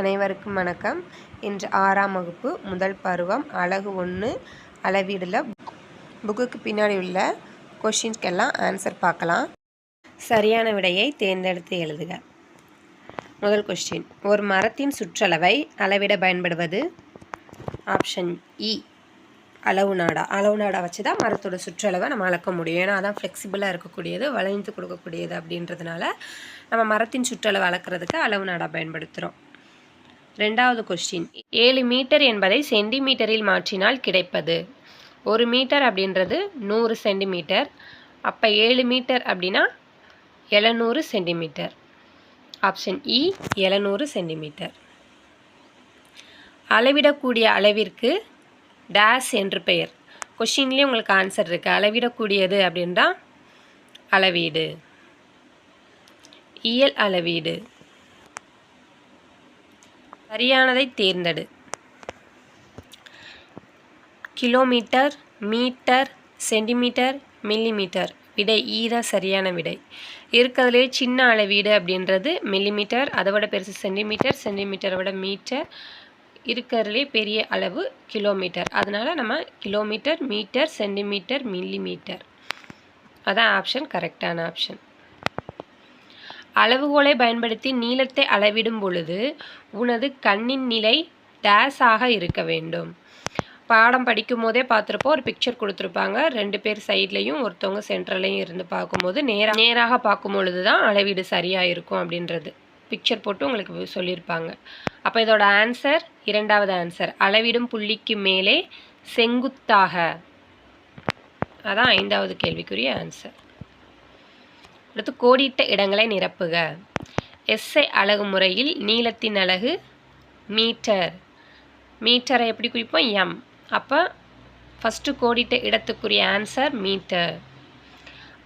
அனைவருக்கும் வணக்கம். இன்று ஆறாம் வகுப்பு முதல் பருவம் அழகு ஒன்று அளவீடில் புக்குக்கு பின்னாடி உள்ள கொஷின்ஸ்க்கெல்லாம் ஆன்சர் பார்க்கலாம். சரியான விடையை தேர்ந்தெடுத்து எழுதுக. முதல் கொஸ்டின் ஒரு மரத்தின் சுற்றளவை அளவிட பயன்படுவது? ஆப்ஷன் இ e. அளவு நாடா. அளவு நாடா வச்சு தான் மரத்தோட சுற்றளவை நம்ம அளக்க முடியும். ஏன்னா அதான் ஃப்ளெக்சிபிளாக இருக்கக்கூடியது வளைந்து கொடுக்கக்கூடியது அப்படின்றதுனால நம்ம மரத்தின் சுற்றளவு அளக்கிறதுக்கு அளவு நாடா பயன்படுத்துகிறோம் ரெண்டாவது கொஸ்டின் ஏழு மீட்டர் என்பதை சென்டிமீட்டரில் மாற்றினால் கிடைப்பது. ஒரு மீட்டர் அப்படின்றது நூறு சென்டிமீட்டர் அப்போ ஏழு மீட்டர் அப்படின்னா எழுநூறு சென்டிமீட்டர் ஆப்ஷன் இ எழுநூறு சென்டிமீட்டர் அளவிடக்கூடிய அளவிற்கு டேஸ் என்று பெயர். கொஷின்லேயே உங்களுக்கு ஆன்சர் இருக்குது அளவிடக்கூடியது அப்படின்றா அளவீடு. இயல் அளவீடு. சரியானதை தேர்ந்தெடு. Kilometre metre centimetre millimetre. விடை ஈ தான் சரியான விடை. இருக்கிறதுலே சின்ன அளவீடு அப்படின்றது மில்லிமீட்டர் அதை விட பெருசு சென்டிமீட்டர் சென்டிமீட்டரை விட மீட்டர். இருக்கிறதுலே பெரிய அளவு கிலோமீட்டர். அதனால் நம்ம கிலோமீட்டர் மீட்டர் சென்டிமீட்டர் மில்லிமீட்டர். அதான் ஆப்ஷன் கரெக்டான ஆப்ஷன் அளவுகோலை பயன்படுத்தி நீளத்தை அளவிடும் பொழுது உனது கண்ணின் நிலை டேஸ் ஆக இருக்க வேண்டும். பாடம் படிக்கும் போதே பார்த்துருப்போம் ஒரு பிக்சர் கொடுத்துருப்பாங்க. ரெண்டு பேர் சைட்லேயும் ஒருத்தவங்க சென்ட்ரலையும் இருந்து பார்க்கும்போது நேராக நேராக பார்க்கும் பொழுது தான் அளவீடு சரியாக இருக்கும் அப்படின்றது. பிக்சர் போட்டு உங்களுக்கு சொல்லியிருப்பாங்க. அப்போ இதோட ஆன்சர் இரண்டாவது ஆன்சர் அளவிடும் புள்ளிக்கு மேலே செங்குத்தாக. அதான் ஐந்தாவது கேள்விக்குரிய ஆன்சர் அடுத்து கோடிட்ட இடங்களை நிரப்புக. எஸ்ஐ அழகு முறையில் நீளத்தின் அழகு மீட்டர். மீட்டரை எப்படி குறிப்போம்? எம் அப்போ ஃபஸ்ட்டு கோடிட்ட இடத்துக்குரிய ஆன்சர் மீட்டர்.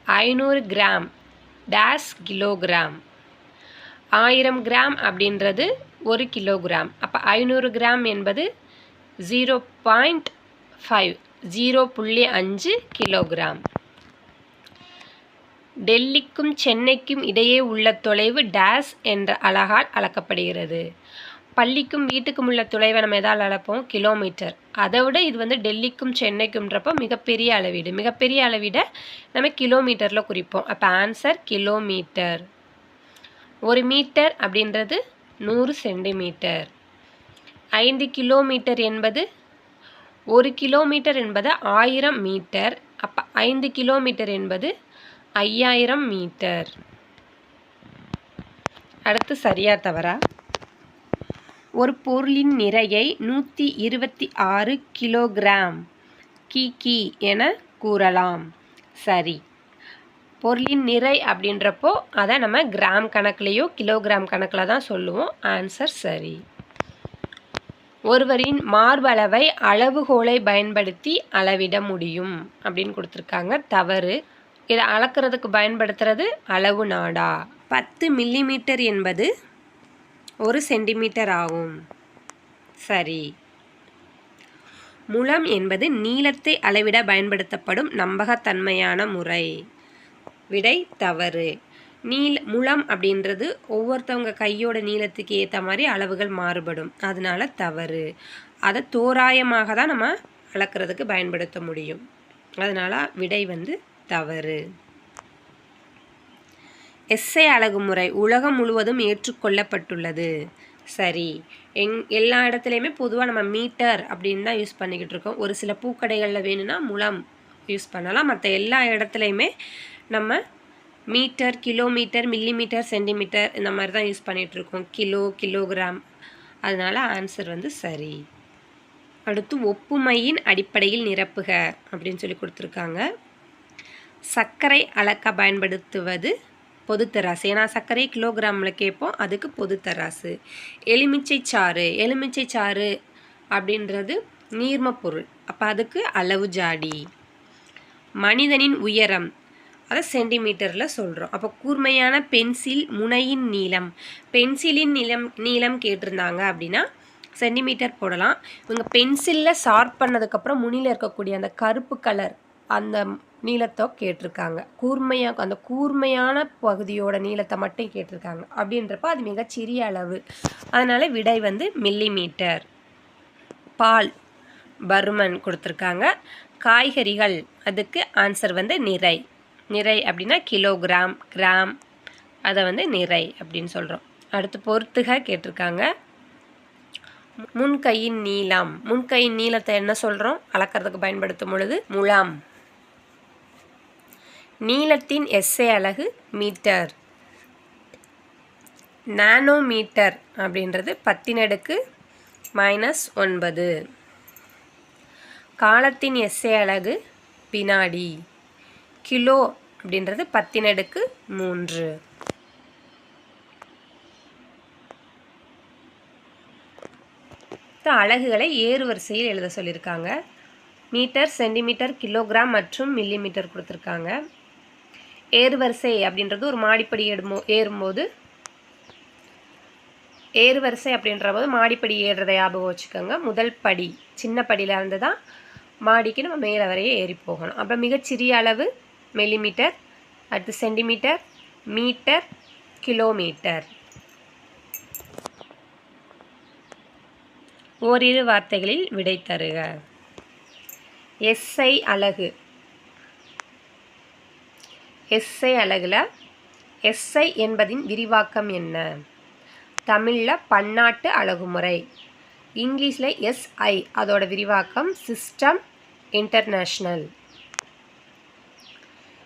ஐநூறு கிராம். டேஸ் கிலோகிராம் ஆயிரம் கிராம் அப்படின்றது ஒரு கிலோகிராம் அப்போ ஐநூறு கிராம் என்பது ஜீரோ பாயிண்ட் ஃபைவ் ஜீரோ புள்ளி அஞ்சு கிலோகிராம் டெல்லிக்கும் சென்னைக்கும் இடையே உள்ள தொலைவு டேஸ் என்ற அலகால் அளக்கப்படுகிறது. பள்ளிக்கும் வீட்டுக்கும் உள்ள தொலைவை நம்ம எதால் அளப்போம்? கிலோமீட்டர். அதை விட இது வந்து டெல்லிக்கும் சென்னைக்கும்ன்றப்போ மிகப்பெரிய அளவீடு. மிகப்பெரிய அளவீடை நம்ம கிலோமீட்டரில் குறிப்போம். அப்போ ஆன்சர் கிலோமீட்டர். ஒரு மீட்டர் அப்படின்றது நூறு சென்டிமீட்டர். ஐந்து கிலோமீட்டர் என்பது ஒரு கிலோமீட்டர் என்பது ஆயிரம் மீட்டர். அப்போ ஐந்து கிலோமீட்டர் என்பது ஐயாயிரம் மீட்டர். அடுத்து சரியா தவறா? ஒரு பொருளின் நிறையை நூற்றி இருபத்தி ஆறு கிலோகிராம் கி கி என கூறலாம். சரி. பொருளின் நிறை அப்படின்றப்போ அதை நம்ம கிராம் கணக்குலேயோ கிலோகிராம் கணக்கில் தான் சொல்லுவோம். ஆன்சர் சரி. ஒருவரின் மார்பளவை அளவுகோலை பயன்படுத்தி அளவிட முடியும் அப்படின்னு கொடுத்துருக்காங்க. தவறு. இதை அளக்கிறதுக்கு பயன்படுத்துறது அளவு நாடா. பத்து மில்லிமீட்டர் என்பது ஒரு சென்டிமீட்டர் ஆகும். சரி. முலம் என்பது நீளத்தை அளவிட பயன்படுத்தப்படும் நம்பகத்தன்மையான முறை. விடை தவறு. நீள முலம் அப்படின்றது ஒவ்வொருத்தவங்க கையோட நீளத்துக்கு ஏற்ற மாதிரி அளவுகள் மாறுபடும். அதனால தவறு. அதை தோராயமாக தான் நம்ம அளக்கிறதுக்கு பயன்படுத்த முடியும். அதனால் விடை வந்து தவறு. எஸ்ஐ அழகுமுறை உலகம் முழுவதும் ஏற்றுக்கொள்ளப்பட்டுள்ளது. சரி எங் எல்லா இடத்துலையுமே பொதுவாக நம்ம மீட்டர் அப்படின்னு தான் யூஸ் பண்ணிக்கிட்டு இருக்கோம். ஒரு சில பூக்கடைகளில் வேணும்னா முழம் யூஸ் பண்ணலாம். மற்ற எல்லா இடத்துலையுமே நம்ம மீட்டர் கிலோமீட்டர் மில்லிமீட்டர் சென்டிமீட்டர் இந்த மாதிரி தான் யூஸ் பண்ணிகிட்ருக்கோம் கிலோ கிலோகிராம். அதனால் ஆன்சர் வந்து சரி. அடுத்து ஒப்புமையின் அடிப்படையில் நிரப்புக அப்படின்னு சொல்லி கொடுத்துருக்காங்க. சர்க்கரை அளக்க பயன்படுத்துவது பொதுத்தராசு. ஏன்னா சர்க்கரை கிலோகிராமில் கேட்போம் அதுக்கு பொதுத்தராசு. எலுமிச்சை சாறு எலுமிச்சை சாறு அப்படின்றது நீர்ம பொருள். அப்போ அதுக்கு அளவு ஜாடி. மனிதனின் உயரம் அதை சென்டிமீட்டரில் சொல்கிறோம் அப்போ கூர்மையான பென்சில் முனையின் நீளம். பென்சிலின் நீளம் நீளம் கேட்டிருந்தாங்க அப்படின்னா சென்டிமீட்டர் போடலாம். இவங்க பென்சிலில் ஷார்ப் பண்ணதுக்கப்புறம் முனியில் இருக்கக்கூடிய அந்த கருப்பு கலர் அந்த நீளத்தை கேட்டிருக்காங்க. கூர்மையாக அந்த கூர்மையான பகுதியோட நீளத்தை மட்டும் கேட்டிருக்காங்க. அப்படின்றப்ப அது மிகச்சிறிய அளவு. அதனால் விடை வந்து மில்லி மீட்டர் பால் பருமன் கொடுத்துருக்காங்க. காய்கறிகள் அதுக்கு ஆன்சர் வந்து நிறை. நிறை அப்படின்னா கிலோகிராம் கிராம் அதை வந்து நிறை அப்படின்னு சொல்கிறோம் அடுத்து பொறுத்துக கேட்டிருக்காங்க. முன்கையின் நீளம். முன்கையின் நீளத்தை என்ன சொல்கிறோம் அளக்கிறதுக்கு பயன்படுத்தும் பொழுது முலாம் நீளத்தின் எஸ்ஏ அலகு மீட்டர் நானோமீட்டர் அப்படின்றது பத்தினடுக்கு மைனஸ் ஒன்பது. காலத்தின் எஸ்ஏ அலகு வினாடி. கிலோ அப்படின்றது பத்தினடுக்கு மூன்று. அலகுகளை ஏறு வரிசையில் எழுத சொல்லியிருக்காங்க. மீட்டர் சென்டிமீட்டர் கிலோகிராம் மற்றும் மில்லிமீட்டர் கொடுத்துருக்காங்க. ஏறுவரிசை அப்படின்றது ஒரு மாடிப்படி ஏடுமோ ஏறும்போது ஏறுவரிசை அப்படின்ற போது மாடிப்படி ஏறுறதை ஞாபகம் வச்சுக்கோங்க. முதல் படி சின்ன படியில் இருந்து தான் மாடிக்கு நம்ம மேலே வரையே ஏறி போகணும். அப்புறம் மிகச்சிறிய அளவு மில்லிமீட்டர் அடுத்து சென்டிமீட்டர் மீட்டர் கிலோமீட்டர் ஓரிரு வார்த்தைகளில் விடை தருக. எஸ்ஐ அலகு. எஸ்ஐ அழகில் எஸ்ஐ என்பதின் விரிவாக்கம் என்ன? தமிழில் பன்னாட்டு அழகுமுறை. இங்கிலீஷில் எஸ்ஐ அதோட விரிவாக்கம் சிஸ்டம் இன்டர்நேஷ்னல்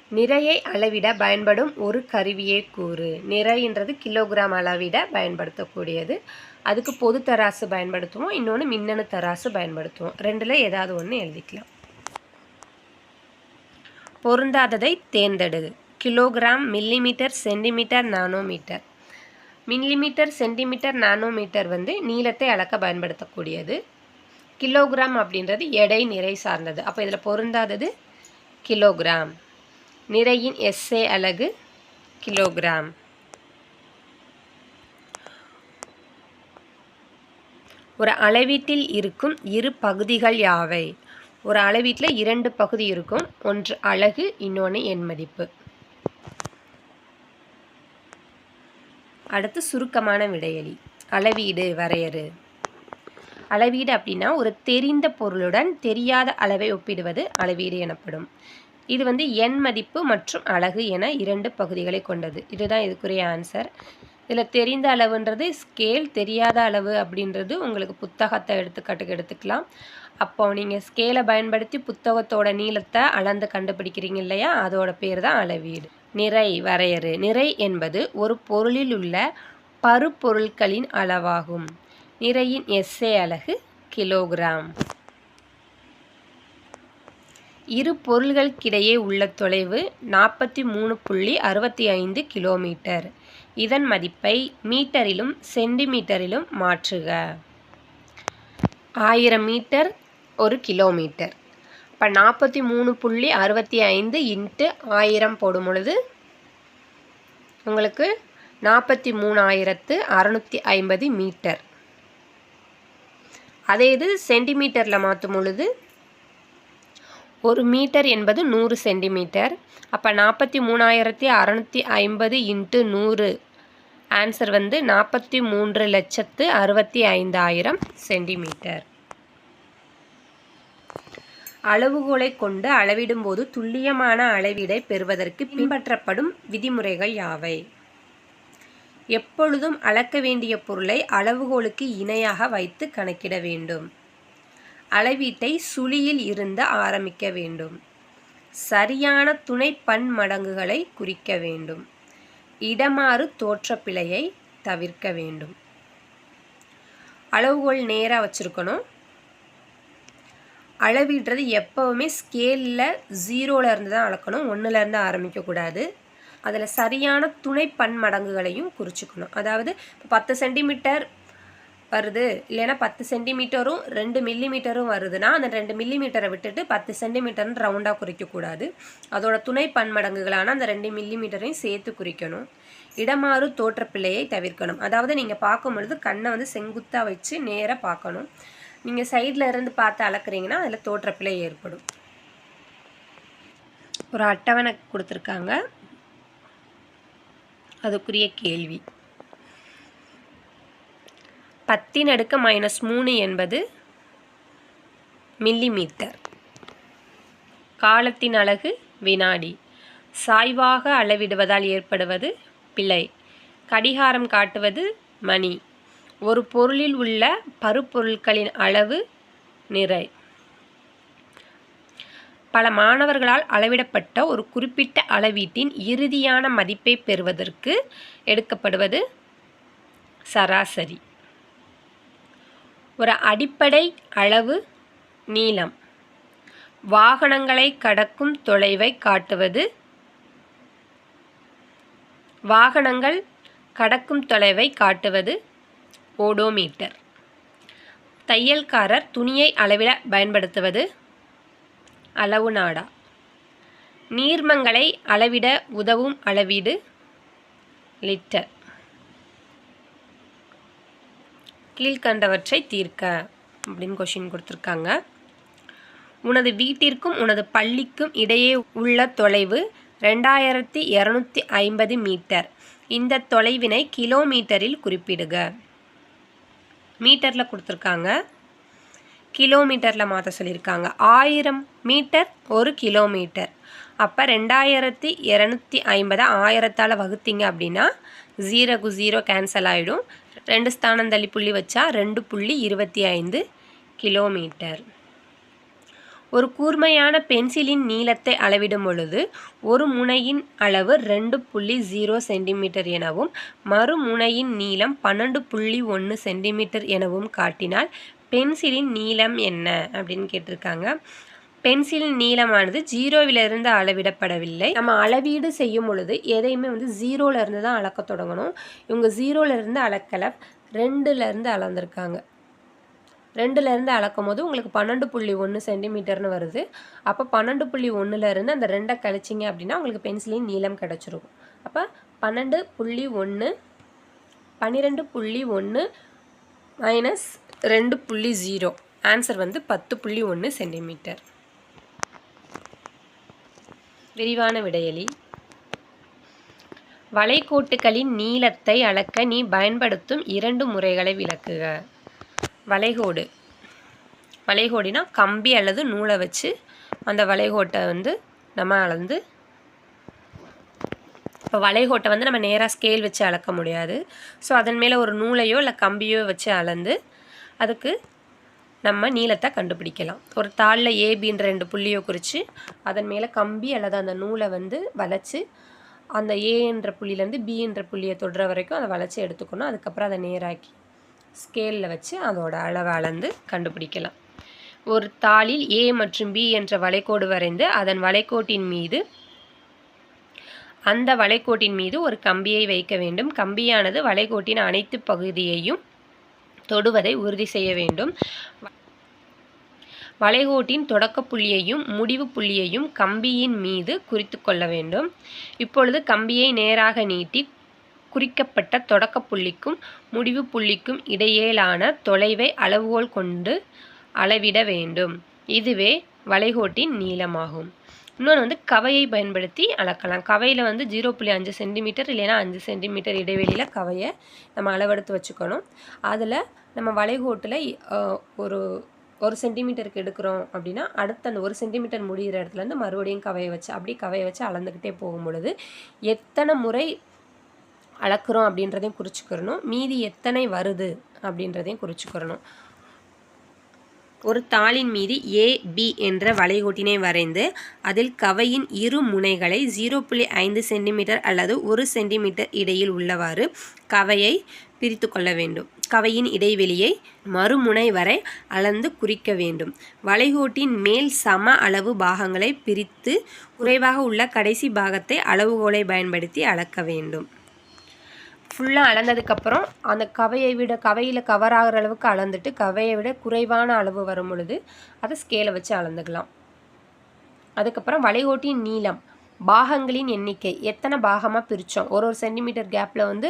நிறையை அளவிட பயன்படும் ஒரு கருவியே கூறு. நிறைன்றது கிலோகிராம் அளவிட பயன்படுத்தக்கூடியது. அதுக்கு பொது தராசு பயன்படுத்துவோம் இன்னொன்று மின்னணு தராசு பயன்படுத்துவோம். ரெண்டில் ஏதாவது ஒன்று எழுதிக்கலாம். பொருந்தாததை தேர்ந்தெடு. Kilogram millimetre centimetre nanometre. Millimetre centimetre nanometre வந்து நீளத்தை அளக்க பயன்படுத்தக்கூடியது. கிலோகிராம் அப்படின்றது எடை நிறை சார்ந்தது. அப்போ இதில் பொருந்தாதது கிலோகிராம். நிறையின் எஸ்ஏ அலகு கிலோகிராம். ஒரு அளவீட்டில் இருக்கும் இரு பகுதிகள் யாவை? ஒரு அளவீட்டில் இரண்டு பகுதி இருக்கும். ஒன்று அழகு இன்னொன்று எண் மதிப்பு. அடுத்து சுருக்கமான விடையலி. அளவீடு வரையறு. அளவீடு அப்படின்னா ஒரு தெரிந்த பொருளுடன் தெரியாத அளவை ஒப்பிடுவது அளவீடு எனப்படும். இது வந்து எண் மதிப்பு மற்றும் அழகு என இரண்டு பகுதிகளை கொண்டது. இதுதான் இதுக்குரிய ஆன்சர் இதில் தெரிந்த அளவுன்றது ஸ்கேல் தெரியாத அளவு அப்படின்றது உங்களுக்கு புத்தகத்தை எடுத்துக்காட்டுக்கு எடுத்துக்கலாம். அப்போ நீங்கள் ஸ்கேலை பயன்படுத்தி புத்தகத்தோட நீளத்தை அளந்து கண்டுபிடிக்கிறீங்க இல்லையா? அதோட பேர் தான் அளவீடு. நிறை வரையறு. நிறை என்பது ஒரு பொருளில் உள்ள பருப்பொருட்களின் அளவாகும். நிறையின் எஸ்ஏ அலகு கிலோகிராம் இரு பொருள்களுக்கிடையே உள்ள தொலைவு நாற்பத்தி மூணு புள்ளி அறுபத்தி ஐந்து கிலோமீட்டர் இதன் மதிப்பை மீட்டரிலும் சென்டிமீட்டரிலும் மாற்றுக. ஆயிரம் மீட்டர் ஒரு கிலோமீட்டர். இப்போ நாற்பத்தி மூணு புள்ளி அறுபத்தி ஐந்து இன்ட்டு ஆயிரம் போடும் பொழுது உங்களுக்கு நாற்பத்தி மூணாயிரத்து அறநூற்றி ஐம்பது மீட்டர். அதே இது சென்டிமீட்டரில் மாற்றும் பொழுது ஒரு மீட்டர் என்பது நூறு சென்டிமீட்டர். அப்போ நாற்பத்தி மூணாயிரத்தி அறநூற்றி ஐம்பது இன்ட்டு நூறு. ஆன்சர் வந்து நாற்பத்தி மூன்று லட்சத்து அறுபத்தி ஐந்தாயிரம் சென்டிமீட்டர். அளவுகோலை கொண்டு அளவிடும்போது துல்லியமான அளவீடை பெறுவதற்கு பின்பற்றப்படும் விதிமுறைகள் யாவை? எப்பொழுதும் அளக்க வேண்டிய பொருளை அளவுகோலுக்கு இணையாக வைத்து கணக்கிட வேண்டும். அளவீட்டை சுழியில் இருந்து ஆரம்பிக்க வேண்டும். சரியான துணை பன்மடங்குகளை குறிக்க வேண்டும். இடமாறு தோற்றப்பிழையை தவிர்க்க வேண்டும். அளவுகோல் நேராக வச்சுருக்கணும். அளவிடுறது எப்போவுமே ஸ்கேலில் ஜீரோவில் தான் அளக்கணும். ஒன்றுலேருந்து ஆரம்பிக்கக்கூடாது அதில் சரியான துணை பன்மடங்குகளையும் குறிச்சிக்கணும். அதாவது பத்து சென்டிமீட்டர் வருது. இல்லைன்னா பத்து சென்டிமீட்டரும் ரெண்டு மில்லிமீட்டரும் வருதுன்னா அந்த ரெண்டு மில்லிமீட்டரை விட்டுட்டு பத்து சென்டிமீட்டர்னு ரவுண்டாக குறிக்கக்கூடாது. அதோட துணை பன்மடங்குகளான அந்த ரெண்டு மில்லிமீட்டரையும் சேர்த்து குறிக்கணும். இடமாறு தோற்றப்பிள்ளையை தவிர்க்கணும். அதாவது நீங்கள் பார்க்கும் பொழுது கண்ணை வந்து செங்குத்தாக வச்சு நேராக பார்க்கணும். நீங்கள் சைடில் இருந்து பார்த்து அளக்குறீங்கன்னா அதில் தோற்றப்பிள்ளை ஏற்படும். ஒரு அட்டவணை கொடுத்துருக்காங்க. அதுக்குரிய கேள்வி. பத்தின் அடுக்க மைனஸ் மூணு என்பது மில்லிமீட்டர் காலத்தின் அழகு வினாடி. சாய்வாக அளவிடுவதால் ஏற்படுவது பிழை. கடிகாரம் காட்டுவது மணி. ஒரு பொருளில் உள்ள பருப்பொருட்களின் அளவு நிறை. பல மாணவர்களால் அளவிடப்பட்ட ஒரு குறிப்பிட்ட அளவீட்டின் இறுதியான மதிப்பை பெறுவதற்கு எடுக்கப்படுவது சராசரி. ஒரு அடிப்படை அளவு நீளம். வாகனங்களை கடக்கும் தொலைவை காட்டுவது. வாகனங்கள் கடக்கும் தொலைவை காட்டுவது. ஓடோமீட்டர். தையல்காரர் துணியை அளவிட பயன்படுத்துவது. அளவு நாடா. நீர்மங்களை அளவிட உதவும் அளவீடு. லிட்டர். கீழ்கண்டவற்றை தீர்க்க அப்படின்னு கொஷின் கொடுத்துருக்காங்க. உனது வீட்டிற்கும் உனது பள்ளிக்கும் இடையே உள்ள தொலைவு ரெண்டாயிரத்தி இரநூத்தி ஐம்பது மீட்டர். இந்த தொலைவினை கிலோமீட்டரில் குறிப்பிடுக. மீட்டரில் கொடுத்துருக்காங்க. கிலோமீட்டரில் மாற்ற சொல்லியிருக்காங்க. ஆயிரம் மீட்டர் ஒரு கிலோமீட்டர். அப்போ ரெண்டாயிரத்தி இரநூத்தி ஐம்பதை ஆயிரத்தால் வகுத்தீங்க அப்படின்னா ஜீரோக்கு ஜீரோ கேன்சல் ஆகிடும் ரெண்டு ஸ்தானம் தள்ளி புள்ளி வச்சா ரெண்டு புள்ளி இருபத்தி ஐந்து கிலோமீட்டர். ஒரு கூர்மையான பென்சிலின் நீளத்தை அளவிடும் பொழுது ஒரு முனையின் அளவு ரெண்டு புள்ளி ஜீரோ சென்டிமீட்டர் எனவும் மறுமுனையின் நீளம் பன்னெண்டு புள்ளி ஒன்று சென்டிமீட்டர் எனவும் காட்டினால் பென்சிலின் நீளம் என்ன அப்படின்னு கேட்டிருக்காங்க. பென்சிலின் நீளமானது ஜீரோவிலிருந்து அளவிடப்படவில்லை. நம்ம அளவீடு செய்யும் பொழுது எதையுமே வந்து ஜீரோலேருந்து தான் அளக்க தொடங்கணும். இவங்க ஜீரோலேருந்து அளக்கலை ரெண்டுலேருந்து அளந்திருக்காங்க. ரெண்டுலேருந்து அளக்கும் போது உங்களுக்கு பன்னெண்டு புள்ளி ஒன்று சென்டிமீட்டர்னு வருது. அப்போ பன்னெண்டு புள்ளி ஒன்றுலேருந்து அந்த ரெண்டை கழிச்சிங்க அப்படின்னா உங்களுக்கு பென்சிலின் நீளம் கிடச்சிருக்கும் அப்போ பன்னெண்டு புள்ளி ஒன்று பன்னிரெண்டு புள்ளி ஒன்று மைனஸ் ரெண்டு புள்ளி ஜீரோ. ஆன்சர் வந்து பத்து புள்ளி ஒன்று சென்டிமீட்டர். விரிவான விடையலி. வளைகோட்டுகளின் நீளத்தை அளக்க நீ பயன்படுத்தும் இரண்டு முறைகளை விளக்குக. வளைகோடு. வளைகோடினா கம்பி அல்லது நூலை வச்சு அந்த வளைகோட்டை வந்து நம்ம அளந்து இப்போ வளைகோட்டை வந்து நம்ம நேராக ஸ்கேல் வச்சு அளக்க முடியாது. ஸோ அதன் மேலே ஒரு நூலையோ இல்லை கம்பியோ வச்சு அளந்து அதுக்கு நம்ம நீளத்தை கண்டுபிடிக்கலாம். ஒரு தாளில் ஏபின்ற ரெண்டு புள்ளியை குறித்து அதன் மேலே கம்பி அல்லது அந்த நூலை வந்து வளைச்சி அந்த ஏன்ற புள்ளியிலேருந்து பின்ற புள்ளியை தொடுற வரைக்கும் அதை வளைச்சி எடுத்துக்கணும். அதுக்கப்புறம் அதை நேராக்கி ஸ்கேலில் வச்சு அதோட அளவை அளந்து கண்டுபிடிக்கலாம். ஒரு தாளில் ஏ மற்றும் பி என்ற வளைகோடு வரைந்து அதன் வளைகோட்டின் மீது அந்த வளைகோட்டின் மீது ஒரு கம்பியை வைக்க வேண்டும். கம்பியானது வளைகோட்டின் அனைத்து பகுதியையும் தொடுவதை உறுதி செய்ய வேண்டும். வளைகோட்டின் தொடக்க புள்ளியையும் முடிவு புள்ளியையும் கம்பியின் மீது குறித்து கொள்ள வேண்டும். இப்பொழுது கம்பியை நேராக நீட்டி குறிக்கப்பட்ட தொடக்க புள்ளிக்கும் முடிவு புள்ளிக்கும் இடையேயான தொலைவை அளவுகோல் கொண்டு அளவிட வேண்டும். இதுவே வளைகோட்டின் நீளமாகும். இன்னொன்று வந்து கவையை பயன்படுத்தி அளக்கலாம். கவையில் வந்து ஜீரோ புள்ளி அஞ்சு சென்டிமீட்டர் இல்லைன்னா அஞ்சு சென்டிமீட்டர் இடைவெளியில் கவையை நம்ம அளவெடுத்து வச்சுக்கணும். அதில் நம்ம வளைகோட்டில் ஒரு ஒரு சென்டிமீட்டருக்கு எடுக்கிறோம் அப்படின்னா அடுத்த அந்த ஒரு சென்டிமீட்டர் முடிகிற இடத்துலேருந்து மறுபடியும் கவையை வச்சு அப்படி கவையை வச்சு அளந்துக்கிட்டே போகும் பொழுது எத்தனை முறை அளக்குறோம் அப்படின்றதையும் குறிச்சிக்கிறணும். மீதி எத்தனை வருது அப்படின்றதையும் குறிச்சிக்கிறணும். ஒரு தாளின் மீது ஏ பி என்ற வளைகோட்டினை வரைந்து அதில் கவையின் இரு முனைகளை ஜீரோ புள்ளி ஐந்து சென்டிமீட்டர் அல்லது ஒரு சென்டிமீட்டர் இடையில் உள்ளவாறு கவையை பிரித்து கொள்ள வேண்டும். கவையின் இடைவெளியை மறுமுனை வரை அளந்து குறிக்க வேண்டும். வளைகோட்டின் மேல் சம அளவு பாகங்களை பிரித்து குறைவாக உள்ள கடைசி பாகத்தை அளவுகோலை பயன்படுத்தி அளக்க வேண்டும். ஃபுல்லாக அளந்ததுக்கப்புறம் அந்த கவையை விட கவையில் கவர் ஆகிற அளவுக்கு அளந்துட்டு கவையை விட குறைவான அளவு வரும் பொழுது அதை ஸ்கேலை வச்சு அளந்துக்கலாம். அதுக்கப்புறம் வளைகோட்டின் நீளம் பாகங்களின் எண்ணிக்கை எத்தனை பாகமாக பிரித்தோம் ஒரு ஒரு சென்டிமீட்டர் கேப்பில் வந்து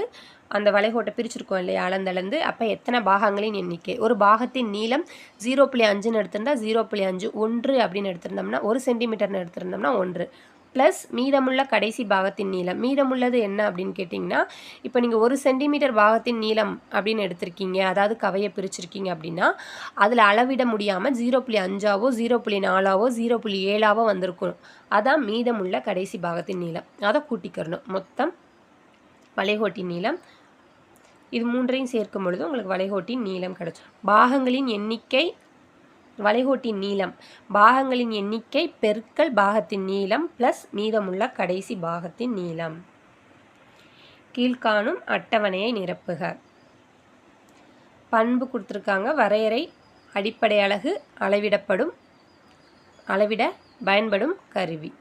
அந்த வளைகோட்டை பிரிச்சிருக்கோம் இல்லையா அளந்தளந்து. அப்போ எத்தனை பாகங்களின் எண்ணிக்கை? ஒரு பாகத்தின் நீளம் ஜீரோ புள்ளி அஞ்சுன்னு எடுத்திருந்தா ஜீரோ புள்ளி அஞ்சு ஒன்று அப்படின்னு எடுத்திருந்தோம்னா ஒரு சென்டிமீட்டர்னு எடுத்திருந்தோம்னா ஒன்று. ப்ளஸ் மீதமுள்ள கடைசி பாகத்தின் நீளம். மீதமுள்ளது என்ன அப்படின்னு கேட்டிங்கன்னா இப்போ நீங்கள் ஒரு சென்டிமீட்டர் பாகத்தின் நீளம் அப்படின்னு எடுத்திருக்கீங்க அதாவது கவையை பிரிச்சிருக்கீங்க அப்படின்னா அதில் அளவிட முடியாமல் ஜீரோ புள்ளி அஞ்சாவோ ஜீரோ புள்ளி நாலாவோ ஜீரோ புள்ளி ஏழாவோ வந்திருக்கும். அதான் மீதமுள்ள கடைசி பாகத்தின் நீளம். அதை கூட்டிக்கிறணும். மொத்தம் வளைகோட்டின் நீளம். இது மூன்றையும் சேர்க்கும் பொழுது உங்களுக்கு வளைகோட்டின் நீளம் கிடைச்சிடும் பாகங்களின் எண்ணிக்கை வளைகோட்டின் நீளம். பாகங்களின் எண்ணிக்கை பெருக்கல் பாகத்தின் நீளம் ப்ளஸ் மீதமுள்ள கடைசி பாகத்தின் நீளம். கீழ்காணும் அட்டவணையை நிரப்புக. பண்பு கொடுத்துருக்காங்க. வரையறை அடிப்படை அலகு அளவிடப்படும் அளவிட பயன்படும் கருவி.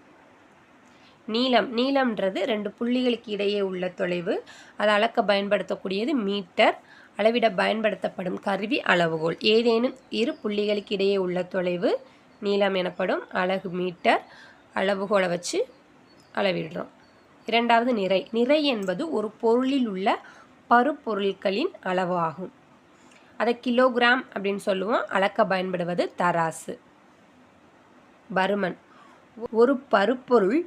நீளம். நீளம்ன்றது ரெண்டு புள்ளிகளுக்கு இடையே உள்ள தொலைவு. அதை அளக்க பயன்படுத்தக்கூடியது மீட்டர் அளவிட பயன்படுத்தப்படும் கருவி அளவுகோல். ஏதேனும் இரு புள்ளிகளுக்கு இடையே உள்ள தொலைவு நீளம் எனப்படும் அலகு மீட்டர் அளவுகோலை வச்சு அளவிடுறோம். இரண்டாவது நிறை. நிறை என்பது ஒரு பொருளில் உள்ள பருப்பொருட்களின் அளவு ஆகும். அதை கிலோகிராம் அப்படின்னு சொல்லுவோம். அளக்க பயன்படுவது தராசு. பருமன். ஒரு பருப்பொருள்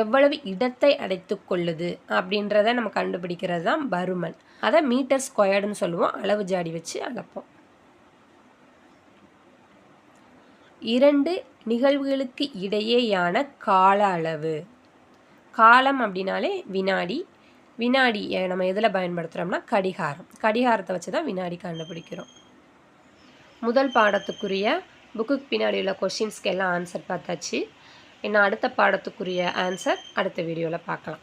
எவ்வளவு இடத்தை அடைத்து கொள்ளுது அப்படின்றத நம்ம கண்டுபிடிக்கிறது தான் பருமன். அதை மீட்டர் ஸ்கொயர்டுன்னு சொல்லுவோம். அளவு ஜாடி வச்சு அளப்போம் இரண்டு நிகழ்வுகளுக்கு இடையேயான கால அளவு. காலம் அப்படின்னாலே வினாடி. வினாடி நம்ம எதில் பயன்படுத்துகிறோம்னா கடிகாரம். கடிகாரத்தை வச்சு தான் வினாடி கண்டுபிடிக்கிறோம். முதல் பாடத்துக்குரிய புக்குக்கு பின்னாடி உள்ள கொஷின்ஸ்க்கு எல்லாம் ஆன்சர் பார்த்தாச்சு. இன்னும் அடுத்த பாடத்துக்குரிய ஆன்சர் அடுத்த வீடியோவில் பார்க்கலாம்.